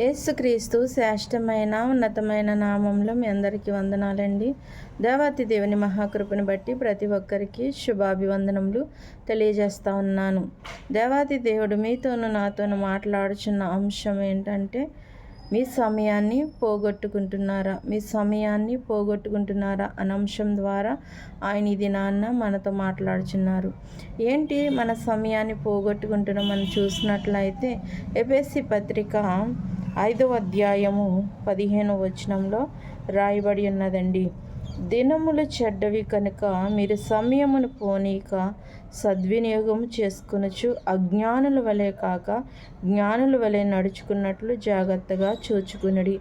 యేసుక్రీస్తు శ్రేష్టమైన ఉన్నతమైన నామంలో మీ అందరికీ వందనాలండి. దేవాతి దేవుని మహాకృపను బట్టి ప్రతి ఒక్కరికి శుభాభివందనములు తెలియజేస్తా ఉన్నాను. దేవాతి దేవుడు మీతోనూ నాతోనూ మాట్లాడుచున్న అంశం ఏంటంటే మీ సమయాన్ని పోగొట్టుకుంటున్నారా? మీ సమయాన్ని పోగొట్టుకుంటున్నారా అనే అంశం ద్వారా ఆయన ఇది నాన్న మనతో మాట్లాడుచున్నారు. ఏంటి మన సమయాన్ని పోగొట్టుకుంటున్నాం మనం చూసినట్లయితే ఎపిఎస్సి పత్రిక ఐదవ అధ్యాయము పదిహేను వచనంలో రాయబడి ఉన్నదండి. దినములు చెడ్డవి కనుక మీరు సమయమును పోనీక సద్వినియోగం చేసుకునచ్చు అజ్ఞానుల వలె కాక జ్ఞానుల వలె నడుచుకున్నట్లు జాగ్రత్తగా చూచుకునడి.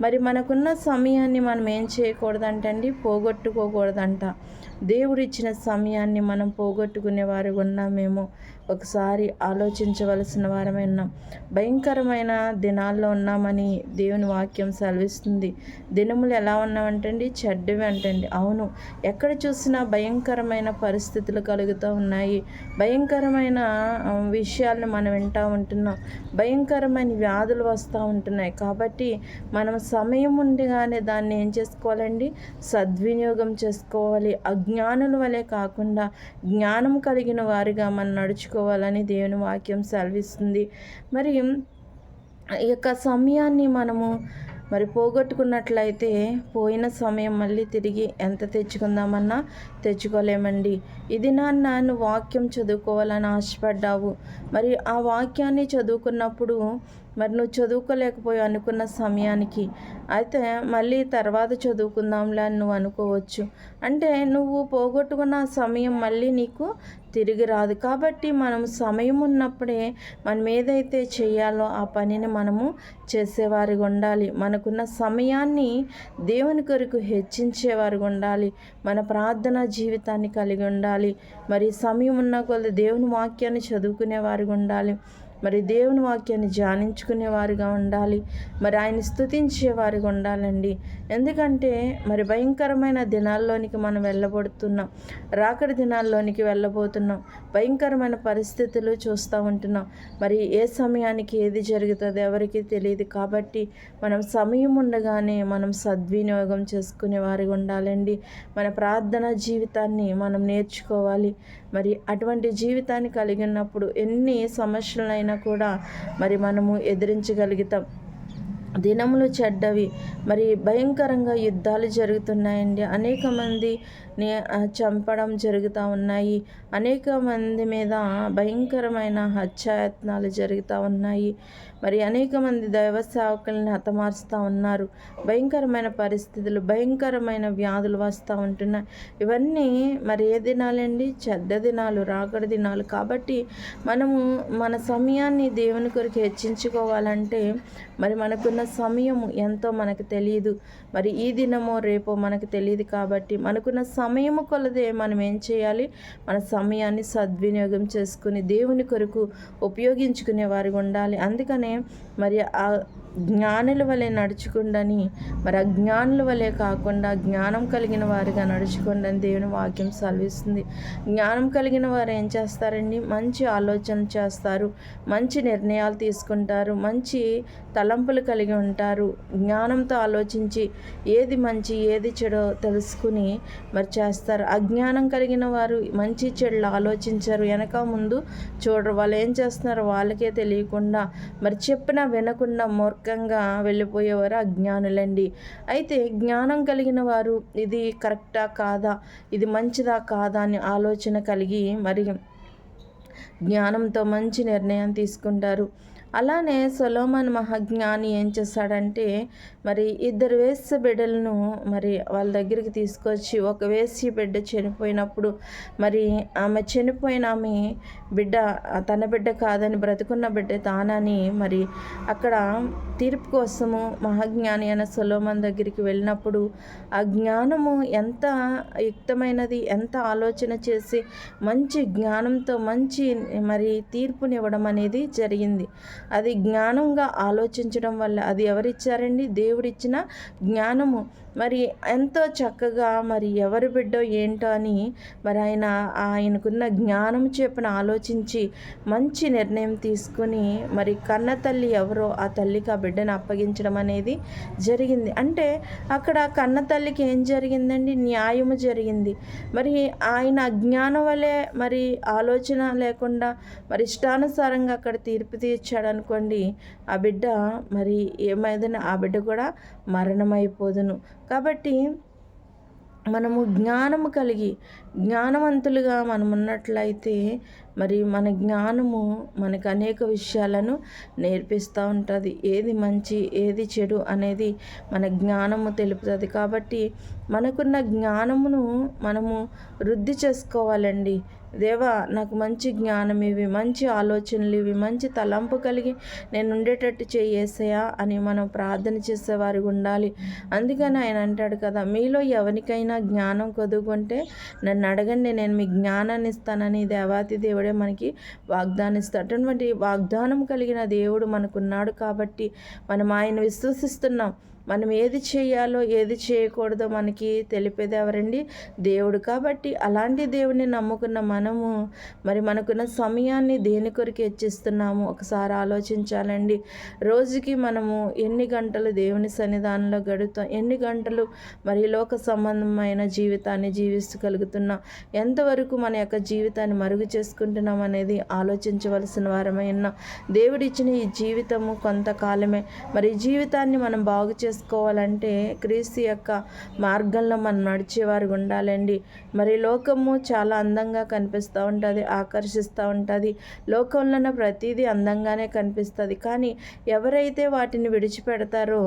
మరి మనకున్న సమయాన్ని మనం ఏం చేయకూడదంటండి? పోగొట్టుకోకూడదంట. దేవుడిచ్చిన సమయాన్ని మనం పోగొట్టుకునే వారు ఉన్నామేమో. ఒకసారి ఆలోచించవలసిన వారమే ఉన్నాం. భయంకరమైన దినాల్లో ఉన్నామని దేవుని వాక్యం సెలవిస్తుంది. దినములు ఎలా ఉన్నామంటండి చెడ్డవి అంటండి. అవును ఎక్కడ చూసినా భయంకరమైన పరిస్థితులు కలుగుతూ ఉన్నాయి. భయంకరమైన విషయాలను మనం వింటూ ఉంటున్నాం. భయంకరమైన వ్యాధులు వస్తూ ఉంటున్నాయి. కాబట్టి మనం సమయం ఉండగానే దాన్ని ఏం చేసుకోవాలండి? సద్వినియోగం చేసుకోవాలి. అజ్ఞానుల వలె కాకుండా జ్ఞానం కలిగిన వారిగా మనం నడుచుకోవాలని దేవుని వాక్యం సెలవిస్తుంది. మరి ఈ యొక్క సమయాన్ని మనము మరి పోగొట్టుకున్నట్లయితే పోయిన సమయం మళ్ళీ తిరిగి ఎంత తెచ్చుకుందామన్నా తెచ్చుకోలేమండి. ఇది నాన్న నువ్వు వాక్యం చదువుకోవాలని ఆశపడ్డావు. మరి ఆ వాక్యాన్ని చదువుకున్నప్పుడు మరి నువ్వు చదువుకోలేకపోయి అనుకున్న సమయానికి. అయితే మళ్ళీ తర్వాత చదువుకుందాంలే అని నువ్వు అనుకోవచ్చు. అంటే నువ్వు పోగొట్టుకున్న సమయం మళ్ళీ నీకు తిరిగి రాదు. కాబట్టి మనం సమయం ఉన్నప్పుడే మనం ఏదైతే చేయాలో ఆ పనిని మనము చేసేవారిగా ఉండాలి. మనకున్న సమయాన్ని దేవుని కొరకు హెచ్చించేవారిగా ఉండాలి. మన ప్రార్థన జీవితాన్ని కలిగి ఉండాలి. మరి సమయం ఉన్న కొద్ది దేవుని వాక్యాన్ని చదువుకునేవారిగా ఉండాలి. మరి దేవుని వాక్యాన్ని ధ్యానించుకునేవారుగా ఉండాలి. మరి ఆయన స్థుతించేవారుగా ఉండాలండి. ఎందుకంటే మరి భయంకరమైన దినాల్లోనికి మనం వెళ్ళబడుతున్నాం రాకడి దినాల్లోనికి వెళ్ళబోతున్నాం. భయంకరమైన పరిస్థితులు చూస్తూ ఉంటున్నాం. మరి ఏ సమయానికి ఏది జరుగుతుంది ఎవరికి తెలియదు కాబట్టి మనం సమయం ఉండగానే మనం సద్వినియోగం చేసుకునే వారిగా ఉండాలండి. మన ప్రార్థన జీవితాన్ని మనం నేర్చుకోవాలి. మరి అటువంటి జీవితాన్ని కలిగినప్పుడు ఎన్ని సమస్యలైనా కూడా మరి మనము ఎదిరించగలుగుతాం. దినములు చెడ్డవి. మరి భయంకరంగా యుద్ధాలు జరుగుతున్నాయండి. అనేక మంది చంపడం జరుగుతూ ఉన్నాయి. అనేక మంది మీద భయంకరమైన హత్యాయత్నాలు జరుగుతూ ఉన్నాయి. మరి అనేక మంది దైవ సేవకుల్ని హతమారుస్తూ ఉన్నారు. భయంకరమైన పరిస్థితులు భయంకరమైన వ్యాధులు వస్తూ ఉంటున్నాయి. ఇవన్నీ మరి ఏ దినాలండి? చెడ్డ దినాలు రాకడ దినాలు. కాబట్టి మనము మన సమయాన్ని దేవుని కొరకు హెచ్చించుకోవాలంటే మరి మనకున్న సమయము ఎంతో మనకు తెలియదు మరి ఈ దినమో రేపో మనకు తెలియదు కాబట్టి మనకున్న సమయము కొలదే మనం ఏం చేయాలి? మన సమయాన్ని సద్వినియోగం చేసుకుని దేవుని కొరకు ఉపయోగించుకునే వారిగా ఉండాలి. అందుకనే మరి ఆ జ్ఞానుల వలె నడుచుకుండని మరి అజ్ఞానుల వలె కాకుండా జ్ఞానం కలిగిన వారిగా నడుచుకుండని దేవుని వాక్యం సెలవిస్తుంది. జ్ఞానం కలిగిన వారు ఏం చేస్తారండి? మంచి ఆలోచన చేస్తారు మంచి నిర్ణయాలు తీసుకుంటారు మంచి తలంపులు కలిగి ఉంటారు. జ్ఞానంతో ఆలోచించి ఏది మంచి ఏది చెడో తెలుసుకుని మరి చేస్తారు. అజ్ఞానం కలిగిన వారు మంచి చెడులు ఆలోచించారు. వెనక ముందు చూడరు. వాళ్ళు ఏం చేస్తున్నారు వాళ్ళకే తెలియకుండా మరి చెప్పినా వినకుండా పక్కంగా వెళ్ళిపోయేవారు అజ్ఞానులండి. అయితే జ్ఞానం కలిగిన వారు ఇది కరెక్టా కాదా? ఇది మంచిదా కాదా అని ఆలోచన కలిగి మరి జ్ఞానంతో మంచి నిర్ణయం తీసుకుంటారు. అలానే సొలోమన్ మహాజ్ఞాని ఏం చేశాడంటే మరి ఇద్దరు వేసి బిడ్డలను మరి వాళ్ళ దగ్గరికి తీసుకొచ్చి ఒక వేసి బిడ్డ చనిపోయినప్పుడు మరి ఆమె చనిపోయిన ఆమె బిడ్డ తన బిడ్డ కాదని బ్రతుకున్న బిడ్డ తానని మరి అక్కడ తీర్పు కోసము మహాజ్ఞాని అయిన సొలోమన్ దగ్గరికి వెళ్ళినప్పుడు ఆ జ్ఞానము ఎంత యుక్తమైనది ఎంత ఆలోచన చేసి మంచి జ్ఞానంతో మంచి మరి తీర్పునివ్వడం అనేది జరిగింది. అది జ్ఞానంగా ఆలోచించడం వల్ల అది ఎవరిచ్చారండి? దేవుడిచ్చిన జ్ఞానము. మరి ఎంతో చక్కగా మరి ఎవరి బిడ్డో ఏంటో అని మరి ఆయన ఆయనకున్న జ్ఞానం చెప్పిన ఆలోచించి మంచి నిర్ణయం తీసుకుని మరి కన్న తల్లి ఎవరో ఆ తల్లికి ఆ బిడ్డను అప్పగించడం అనేది జరిగింది. అంటే అక్కడ కన్న తల్లికి ఏం జరిగిందండి? న్యాయము జరిగింది. మరి ఆయన అజ్ఞానం వలె మరి ఆలోచన లేకుండా మరి ఇష్టానుసారంగా అక్కడ తీర్పు తీర్చాడు అనుకోండి ఆ బిడ్డ మరి ఏమైందని ఆ బిడ్డ కూడా మరణమైపోదును. కాబట్టి మనము జ్ఞానము కలిగి జ్ఞానవంతులుగా మనం ఉన్నట్లయితే మరి మన జ్ఞానము మనకు అనేక విషయాలను నేర్పిస్తూ ఉంటుంది. ఏది మంచి ఏది చెడు అనేది మన జ్ఞానము తెలుపుతుంది. కాబట్టి మనకున్న జ్ఞానమును మనము వృద్ధి చేసుకోవాలండి. దేవా నాకు మంచి జ్ఞానం ఇవి మంచి ఆలోచనలు ఇవి మంచి తలంపు కలిగి నేను ఉండేటట్టు చేయేసయా అని మనం ప్రార్థన చేసేవారు ఉండాలి. అందుకని ఆయన అంటాడు కదా మీలో ఎవరికైనా జ్ఞానం కొదుకుంటే నన్ను అడగండి నేను మీ జ్ఞానాన్ని ఇస్తానని దేవాతి దేవుడే మనకి వాగ్దానిస్తా అటువంటి వాగ్దానం కలిగిన దేవుడు మనకున్నాడు కాబట్టి మనం ఆయన విశ్వసిస్తున్నాం. మనం ఏది చేయాలో ఏది చేయకూడదో మనకి తెలిపేది ఎవరండి? దేవుడు. కాబట్టి అలాంటి దేవుడిని నమ్ముకున్న మనము మరి మనకున్న సమయాన్ని దేని కొరకు హెచ్చిస్తున్నాము ఒకసారి ఆలోచించాలండి. రోజుకి మనము ఎన్ని గంటలు దేవుని సన్నిధానంలో గడుపుతాం? ఎన్ని గంటలు మరి లోక సంబంధమైన జీవితాన్ని జీవిస్తగలుగుతున్నాం ఎంతవరకు మన యొక్క జీవితాన్ని మరుగు చేసుకుంటున్నాం అనేది ఆలోచించవలసిన వారమై ఉన్నాం. దేవుడిచ్చిన ఈ జీవితము కొంతకాలమే. మరి జీవితాన్ని మనం బాగు చేసుకోవాలంటే క్రీస్తు యొక్క మార్గంలో మనం నడిచేవారు ఉండాలండి. మరి లోకము చాలా అందంగా కనిపిస్తూ ఉంటుంది ఆకర్షిస్తూ ఉంటుంది. లోకంలోనే ప్రతిదీ అందంగానే కనిపిస్తుంది. కానీ ఎవరైతే వాటిని విడిచిపెడతారో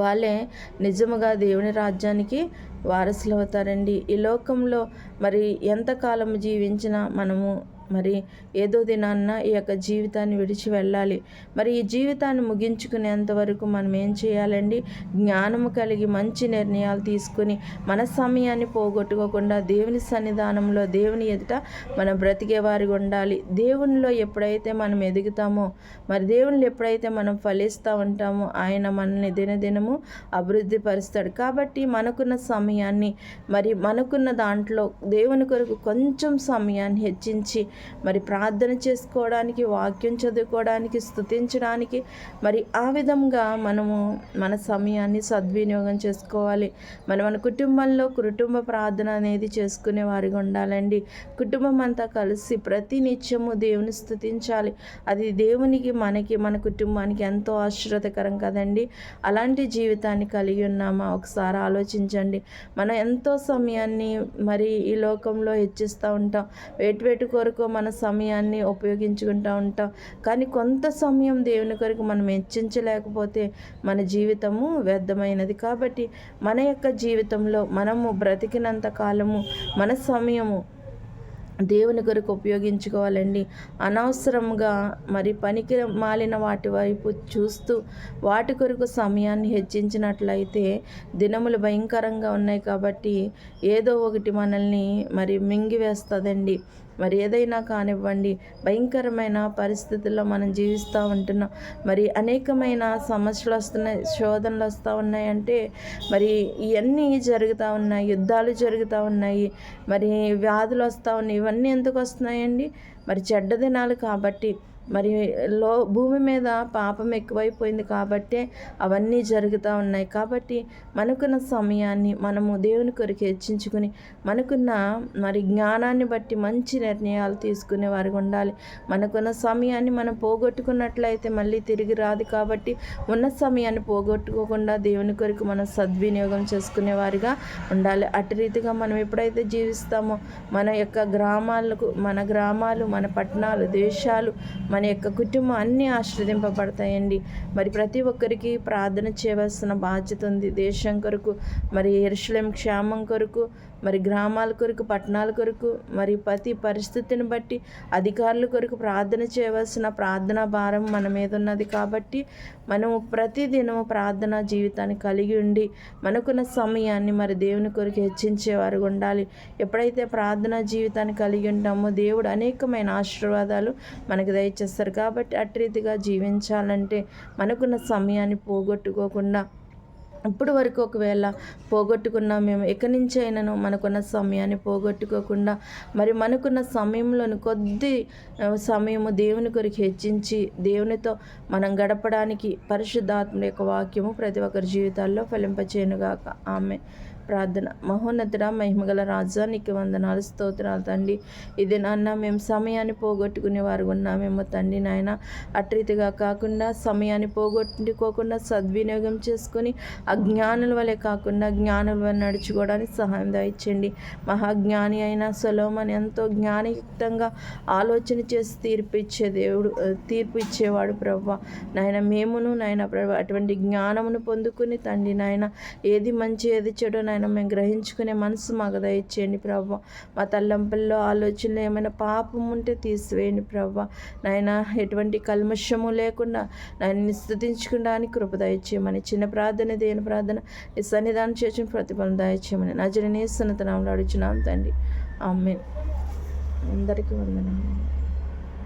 వాళ్ళే నిజముగా దేవుని రాజ్యానికి వారసులు అవుతారండి ఈ లోకంలో మరి ఎంతకాలం జీవించినా మనము మరి ఏదో దినాన్న ఈ యొక్క జీవితాన్ని విడిచి వెళ్ళాలి. మరి ఈ జీవితాన్ని ముగించుకునేంత వరకు మనం ఏం చేయాలండి? జ్ఞానము కలిగి మంచి నిర్ణయాలు తీసుకుని మన సమయాన్ని పోగొట్టుకోకుండా దేవుని సన్నిధానంలో దేవుని ఎదుట మనం బ్రతికేవారిగా ఉండాలి. దేవునిలో ఎప్పుడైతే మనం ఎదుగుతామో మరి దేవునిలో ఎప్పుడైతే మనం ఫలిస్తూ ఉంటామో ఆయన మనల్ని దినదినము అభివృద్ధి పరుస్తాడు. కాబట్టి మనకున్న సమయాన్ని మరి మనకున్న దాంట్లో దేవుని కొరకు కొంచెం సమయాన్ని హెచ్చించి మరి ప్రార్థన చేసుకోవడానికి వాక్యం చదువుకోవడానికి స్థుతించడానికి మరి ఆ విధంగా మనము మన సమయాన్ని సద్వినియోగం చేసుకోవాలి. మరి మన కుటుంబంలో కుటుంబ ప్రార్థన అనేది చేసుకునే వారిగా ఉండాలండి. కుటుంబం అంతా కలిసి ప్రతి నిత్యము దేవుని స్థుతించాలి అది దేవునికి మనకి మన కుటుంబానికి ఎంతో ఆశ్రదకరం కదండి. అలాంటి జీవితాన్ని కలిగి ఉన్నామా? ఒకసారి ఆలోచించండి. మనం ఎంతో సమయాన్ని మరి ఈ లోకంలో హెచ్చిస్తూ ఉంటాం. వేటి వేటి కొరకు మన సమయాన్ని ఉపయోగించుకుంటూ ఉంటాం. కానీ కొంత సమయం దేవుని కొరకు మనం హెచ్చించలేకపోతే మన జీవితము వ్యర్థమైనది. కాబట్టి మన యొక్క జీవితంలో మనము బ్రతికినంత కాలము మన సమయము దేవుని కొరకు ఉపయోగించుకోవాలండి. అనవసరంగా మరి పనికి మాలిన వాటి వైపు చూస్తూ వాటి కొరకు సమయాన్ని హెచ్చించినట్లయితే దినములు భయంకరంగా ఉన్నాయి కాబట్టి ఏదో ఒకటి మనల్ని మరి మింగివేస్తుందండి. మరి ఏదైనా కానివ్వండి భయంకరమైన పరిస్థితుల్లో మనం జీవిస్తూ ఉంటున్నాం. మరి అనేకమైన సమస్యలు వస్తున్నాయి శోధనలు వస్తూ ఉన్నాయంటే మరి ఇవన్నీ జరుగుతూ ఉన్నాయి యుద్ధాలు జరుగుతూ ఉన్నాయి మరి వ్యాధులు వస్తూ ఉన్నాయి ఇవన్నీ ఎందుకు వస్తున్నాయండి? మరి చెడ్డ దినాలు కాబట్టి మరి లో భూమి మీద పాపం ఎక్కువైపోయింది కాబట్టే అవన్నీ జరుగుతూ ఉన్నాయి. కాబట్టి మనకున్న సమయాన్ని మనము దేవుని కొరకు హెచ్చించుకుని మనకున్న మరి జ్ఞానాన్ని బట్టి మంచి నిర్ణయాలు తీసుకునే వారికి ఉండాలి. మనకున్న సమయాన్ని మనం పోగొట్టుకున్నట్లయితే మళ్ళీ తిరిగి రాదు కాబట్టి ఉన్న సమయాన్ని పోగొట్టుకోకుండా దేవుని కొరకు మనం సద్వినియోగం చేసుకునే వారిగా ఉండాలి. అటు రీతిగా మనం ఎప్పుడైతే జీవిస్తామో మన యొక్క గ్రామాలకు మన గ్రామాలు మన పట్టణాలు దేశాలు మన యొక్క కుటుంబం అన్నీ ఆశ్రదింపబడతాయండి. మరి ప్రతి ఒక్కరికి ప్రార్థన చేయవలసిన బాధ్యత ఉంది. దేశం కొరకు మరి ఎరుశలేం క్షేమం కొరకు మరి గ్రామాల కొరకు పట్టణాల కొరకు మరి ప్రతి పరిస్థితిని బట్టి అధికారుల కొరకు ప్రార్థన చేయవలసిన ప్రార్థనా భారం మన మీద ఉన్నది కాబట్టి మనము ప్రతిదినము ప్రార్థన జీవితాన్ని కలిగి ఉండి మనకున్న సమయాన్ని మరి దేవుని కొరకు హెచ్చించేవారు ఉండాలి. ఎప్పుడైతే ప్రార్థన జీవితాన్ని కలిగి ఉంటామో దేవుడు అనేకమైన ఆశీర్వాదాలు మనకు దయచేసి ఇచ్చేస్తారు కాబట్టి అట్టి రీతిగా జీవించాలంటే మనకున్న సమయాన్ని పోగొట్టుకోకుండా ఇప్పుడు వరకు ఒకవేళ పోగొట్టుకున్నా మేము ఎక్కడి నుంచి అయినను మనకున్న సమయాన్ని పోగొట్టుకోకుండా మరి మనకున్న సమయంలోని కొద్ది సమయము దేవుని కొరకు హెచ్చించి దేవునితో మనం గడపడానికి పరిశుద్ధాత్మ యొక్క వాక్యము ప్రతి ఒక్కరి జీవితాల్లో ఫలింపచేయనుగాక. ఆమె ప్రార్థన. మహోన్నతుడ మహిమగల రాజా నీకు వందనాలు స్తోత్రాలు తండ్రి. ఇది నాన్న మేము సమయాన్ని పోగొట్టుకునే వారు ఉన్నామేమో తండ్రి నాయన. అట్రీతిగా కాకుండా సమయాన్ని పోగొట్టుకోకుండా సద్వినియోగం చేసుకొని అజ్ఞానుల వలె కాకుండా జ్ఞానుల వలె నడుచుకోవడానికి సహాయం దయచండి మహాజ్ఞాని అయిన సొలోమన్ ఎంతో జ్ఞానయుక్తంగా ఆలోచన చేసి తీర్పు ఇచ్చే దేవుడు తీర్పు ఇచ్చేవాడు ప్రభా నాయన మేమును నాయన ప్రభా అటువంటి జ్ఞానమును పొందుకుని తండ్రి నాయన ఏది మంచి ఏది చెడు నాయన మేము గ్రహించుకునే మనసు మాకు దయచేయండి ప్రభా. మా తల్లంపుల్లో ఆలోచనలు ఏమైనా పాపం ఉంటే తీసివేయండి ప్రభా. నాయన ఎటువంటి కల్మషము లేకుండా నాయన స్థుతించుకోవడానికి కృప దయచేయమని చిన్న ప్రార్థన దేని ప్రార్థన ఈ సన్నిధానం చేసిన ప్రతిఫలం దయచేయమని నజరనే సున్నతనాంలో అడుచున్నాం తండ్రి. ఆమె అందరికీ వందనాలు.